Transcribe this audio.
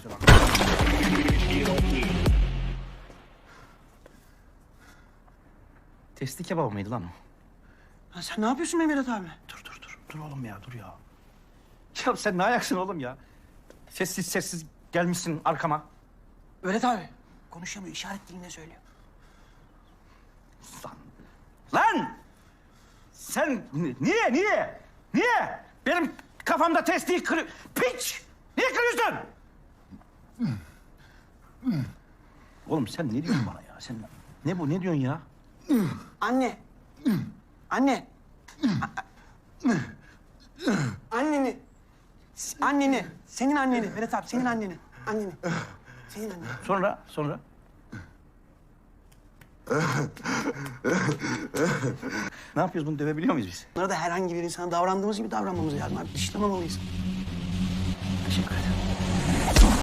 acaba? Testi kebabı mıydı lan o? Ha, sen ne yapıyorsun Mehmet abi? Dur dur dur. Dur oğlum ya dur ya. Ya sen ne ayaksın oğlum ya? Sessiz sessiz gelmişsin arkama. Öğret abi. Konuşamıyor. işaret dilinde söylüyor. Lan! Lan! Sen ni- niye niye? Niye? Benim kafamda testiyi kır... Piç! Niye kırıyorsun? Oğlum sen ne diyorsun bana ya? Sen ne bu? Ne diyorsun ya? Anne. Anne. Anneni. Anneni. Senin anneni. Mehmet abi senin anneni. Anneni. Senin annen. Sonra sonra ne yapıyoruz bunu dövebiliyor muyuz biz? Bunlara da herhangi bir insana davrandığımız gibi davranmamız lazım abi. Dışlamamalıyız. Teşekkür ederim.